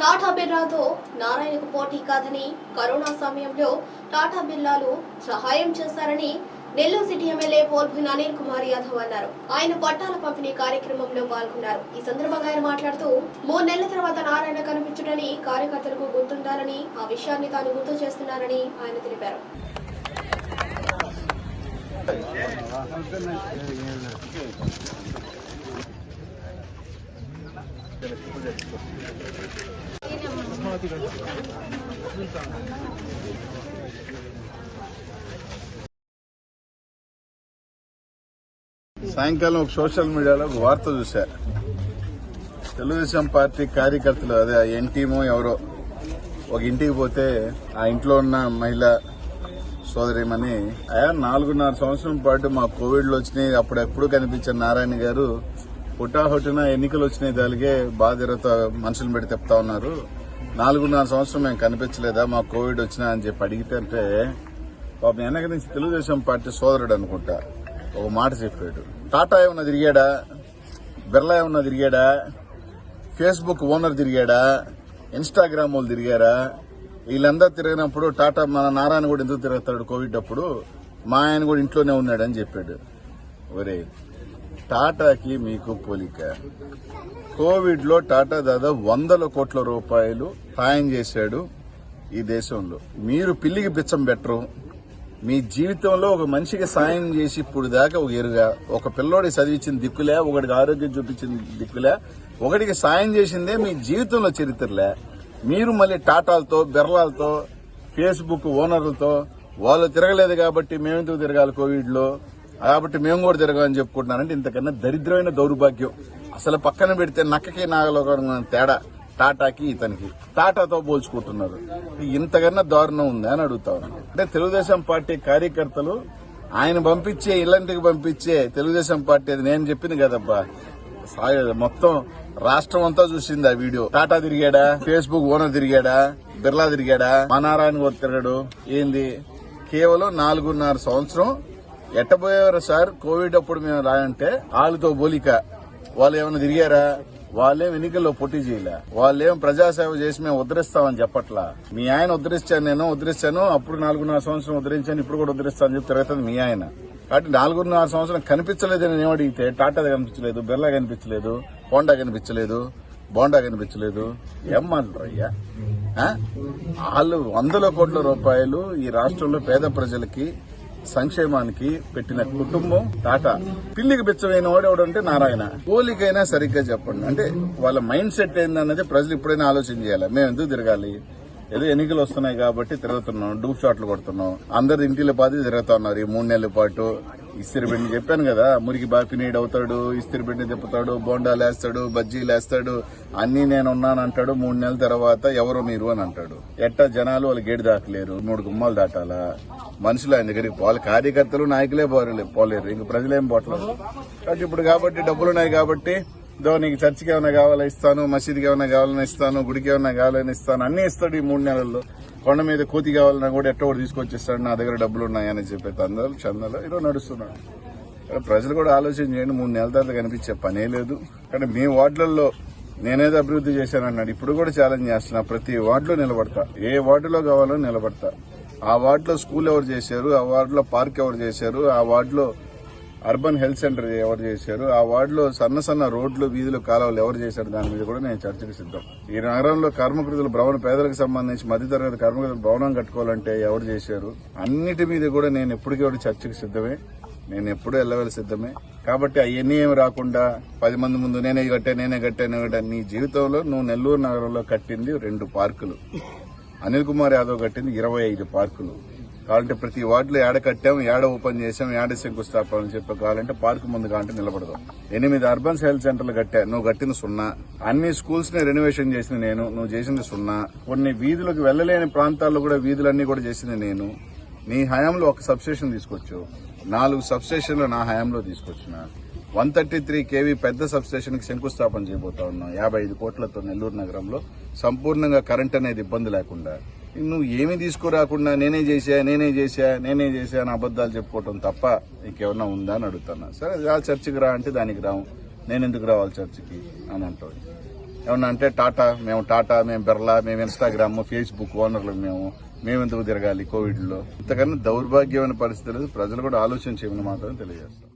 టాటా బిర్లాతో నారాయణకు పోటీ కాదని కరోనా సమయంలో టాటా బిర్లాలు సహాయం చేశారని నెల్లూరు సిటీ ఎమ్మెల్యే పోల్భున్ అనిల్ కుమార్ యాదవ్ అన్నారు. ఆయన పట్టాల పంపిణీ కార్యక్రమంలో పాల్గొన్నారు. ఈ సందర్భంగా ఆయన మాట్లాడుతూ మూడు నెలల తర్వాత నారాయణ కనిపించుడని కార్యకర్తలకు గుర్తుండాలని ఆ విషయాన్ని తాను గుర్తు చేస్తున్నానని ఆయన తెలిపారు. సాయంకాలం ఒక సోషల్ మీడియాలో ఒక వార్త చూశా. తెలుగుదేశం పార్టీ కార్యకర్తలు అదే ఆ ఎన్టీమో ఎవరో ఒక ఇంటికి పోతే ఆ ఇంట్లో ఉన్న మహిళ సోదరిమని అయా నాలుగున్నర సంవత్సరం పాటు మా కోవిడ్లు వచ్చినాయి అప్పుడెప్పుడు కనిపించిన నారాయణ గారు హుటాహుటిన ఎన్నికలు వచ్చినాయి దానికే బాధిరత మనుషులు పెట్టి చెప్తా ఉన్నారు. నాలుగున్నర సంవత్సరం మేము కనిపించలేదా మా కోవిడ్ వచ్చినా అని చెప్పి అడిగితే అంటే పాపం వెనక నుంచి తెలుగుదేశం పార్టీ సోదరుడు అనుకుంటా. ఒక మాట చెప్పాడు. టాటా ఏమన్నా తిరిగాడా? బిర్లా ఏమన్నా తిరిగాడా? ఫేస్బుక్ ఓనర్ తిరిగాడా? ఇన్స్టాగ్రామ్ వాళ్ళు తిరిగారా? వీళ్ళందరూ తిరిగినప్పుడు టాటా మన నారాయణ కూడా ఎందుకు తిరుగుతాడు కోవిడ్ అప్పుడు? మా ఆయన కూడా ఇంట్లోనే ఉన్నాడని చెప్పాడు. ఒరే టాటాకి మీకు పోలిక. కోవిడ్లో టాటా దాదాపు వందల కోట్ల రూపాయలు సాయం చేశాడు ఈ దేశంలో. మీరు పిల్లికి బిచ్చం పెట్టరు. మీ జీవితంలో ఒక మనిషికి సాయం చేసి ఇప్పుడు దాకా ఒక ఎరుగా ఒక పిల్లోడికి చదివించిన దిక్కులే ఒకడికి ఆరోగ్యం చూపించిన దిక్కులే ఒకడికి సాయం చేసిందే మీ జీవితంలో చరిత్రలే. మీరు మళ్ళీ టాటాలతో బిర్లాలతో ఫేస్బుక్ ఓనర్లతో వాళ్ళు తిరగలేదు కాబట్టి మేమెందుకు తిరగాలి కోవిడ్లో? కాబట్టి మేము కూడా తిరగాలని చెప్పుకుంటున్నానంటే ఇంతకన్నా దరిద్రమైన దౌర్భాగ్యం. అసలు పక్కన పెడితే నక్కకి నాగలోకం తేడా టాటాకి ఇతనికి. టాటాతో పోల్చుకుంటున్నారు. ఇంతకన్నా దారుణం ఉంది అని అడుగుతా అంటే తెలుగుదేశం పార్టీ కార్యకర్తలు ఆయన పంపించే ఇలాంటికి పంపించే తెలుగుదేశం పార్టీ అది నేను చెప్పింది కదబ్బా. మొత్తం రాష్ట్రం అంతా చూసింది ఆ వీడియో. టాటా తిరిగాడా? ఫేస్బుక్ ఓనర్ తిరిగాడా? బిర్లా తిరిగాడా? మా నారాయణ కూడా ఏంది? కేవలం నాలుగున్నర సంవత్సరం ఎట్టబోయేవారు సార్? కోవిడ్ అప్పుడు మేము రాయంటే వాళ్ళతో పోలిక. వాళ్ళు ఏమైనా తిరిగారా? వాళ్ళేం ఎన్నికల్లో పోటీ చేయలే. వాళ్ళేం ప్రజాసేవ చేసి మేము ఉద్ధరిస్తామని చెప్పట్లా. మీ ఆయన ఉద్ధరించాను నేను ఉద్ధరించాను అప్పుడు నాలుగున్నర సంవత్సరం ఉద్ధరించాను ఇప్పుడు కూడా ఉద్ధరిస్తాను చెప్పి తిరుగుతుంది మీ ఆయన. కాబట్టి నాలుగున్నర సంవత్సరం కనిపించలేదని నేను అడిగితే టాటా కనిపించలేదు బిర్లా కనిపించలేదు హోండా కనిపించలేదు బోండా కనిపించలేదు. ఏం మాట్లాడరు అయ్యా? వాళ్ళు వందల కోట్ల రూపాయలు ఈ రాష్ట్రంలో పేద ప్రజలకి సంక్షేమానికి పెట్టిన కుటుంబం టాటా పిల్లికి బిచ్చమైన వాడు ఎవడంటే నారాయణ. పోలికైనా సరిగ్గా చెప్పండి. అంటే వాళ్ళ మైండ్ సెట్ ఏందన్నది ప్రజలు ఇప్పుడైనా ఆలోచన చేయాలి. మేము ఎందుకు తిరగాలి? ఏదో ఎన్నికలు వస్తున్నాయి కాబట్టి తిరుగుతున్నాం డూప్ షాట్లు కొడుతున్నాం. అందరు ఇంటిలో పాతి తిరుగుతా ఉన్నారు. ఈ మూడు నెలల పాటు ఇస్తిరి పిండి చెప్పాను కదా మురికి బాపినీడ్ అవుతాడు ఇస్తిరి పిండి తిప్పుతాడు బోండాలు వేస్తాడు బజ్జీలు వేస్తాడు అన్ని నేను ఉన్నాను అంటాడు మూడు నెలల తర్వాత ఎవరు మీరు అని అంటాడు. ఎట్టా జనాలు వాళ్ళు గేటు దాటలేరు మూడు గుమ్మాలు దాటాలా? మనుషులు ఆయన దగ్గరికి వాళ్ళ కార్యకర్తలు నాయకులే పోలేరు పోలేరు ఇంక ప్రజలేం పోవట్లేదు కాబట్టి ఇప్పుడు కాబట్టి డబ్బులు ఉన్నాయి కాబట్టి దో నీకు చర్చికి ఏమైనా కావాలో ఇస్తాను మసీదుకి ఏమైనా కావాలని ఇస్తాను గుడికి ఏమైనా కావాలని ఇస్తాను అన్ని ఇస్తాడు ఈ మూడు నెలల్లో. కొండ మీద కోతి కావాలన్నా కూడా ఎట్టో ఒకటి తీసుకొచ్చిస్తాడు నా దగ్గర డబ్బులు ఉన్నాయని చెప్పి అందరూ చందాలు ఏదో నడుస్తున్నాడు. ప్రజలు కూడా ఆలోచన చేయండి మూడు నెలల తర్వాత కనిపించే పనే లేదు. కానీ మీ వార్డులలో నేనేదో అభివృద్ధి చేశానన్నాడు ఇప్పుడు కూడా ఛాలెంజ్ చేస్తున్నా ప్రతి వార్డులో నిలబడతా. ఏ వార్డులో కావాలో నిలబడతా. ఆ వార్డులో స్కూల్ ఎవరు చేశారు ఆ వార్డులో పార్క్ ఎవరు చేశారు ఆ వార్డులో అర్బన్ హెల్త్ సెంటర్ ఎవరు చేశారు? ఆ వార్డులో సన్న సన్న రోడ్లు వీధులు కాలువలు ఎవరు చేశారు? దాని మీద కూడా నేను చర్చకు సిద్ధం. ఈ నగరంలో కర్మకృతులు భవన పేదలకు సంబంధించి మధ్యతరగతి కర్మకృతులు భవనం కట్టుకోవాలంటే ఎవరు చేశారు? అన్నిటి మీద కూడా నేను ఎప్పటికీ కూడా చర్చకు సిద్ధమే. నేను ఎప్పుడూ వెళ్ళవలసి సిద్ధమే. కాబట్టి అవన్నీ ఏమి రాకుండా పది మంది ముందు నేనే కట్టా నేనే కట్టా నేనే కట్టా నీ జీవితంలో నువ్వు నెల్లూరు నగరంలో కట్టింది రెండు పార్కులు. అనిల్ కుమార్ యాదవ్ కట్టింది ఇరవై ఐదు పార్కులు. కావాలంటే ప్రతి వార్డులో ఏడ కట్టాం ఏడ ఓపెన్ చేసాం ఏడ శంకుస్థాపన చెప్పి కావాలంటే పార్క్ ముందు కావాలంటే నిలబడదాం. ఎనిమిది అర్బన్ హెల్త్ సెంటర్లు కట్టా నువ్వు కట్టిన సున్నా. అన్ని స్కూల్స్ని రెనోవేషన్ చేసింది నేను నువ్వు చేసింది సున్నా. కొన్ని వీధులకు వెళ్ళలేని ప్రాంతాల్లో కూడా వీధులన్నీ కూడా చేసింది నేను. నీ హయాంలో ఒక సబ్స్టేషన్ తీసుకొచ్చు. నాలుగు సబ్స్టేషన్లు నా హయాంలో తీసుకొచ్చిన. వన్ థర్టీ త్రీ కేవీ పెద్ద సబ్స్టేషన్కి శంకుస్థాపన చేయబోతా ఉన్నాం. యాభై ఐదు కోట్లతో నెల్లూరు నగరంలో. సంపూర్ణంగా కరెంట్ అనేది ఇబ్బంది లేకుండా. నువ్వు ఏమీ తీసుకురాకుండా నేనే చేశా నేనే చేశా నేనే చేశా అని అబద్దాలు చెప్పుకోవటం తప్ప ఇంకేమన్నా ఉందా అని అడుగుతున్నా. సరే ఆ చర్చికి రా అంటే దానికి రాము నేను ఎందుకు రావాలి చర్చికి అని అంటాడు ఏమన్నా అంటే టాటా మేము టాటా మేము బిర్లా మేము ఇన్స్టాగ్రామ్ ఫేస్బుక్ ఓనర్లు మేము. మేము ఎందుకు తిరగాలి కోవిడ్లో? ఇంతకన్నా దౌర్భాగ్యమైన పరిస్థితులు ప్రజలు కూడా ఆలోచన చేయమని మాత్రం తెలియజేస్తాం.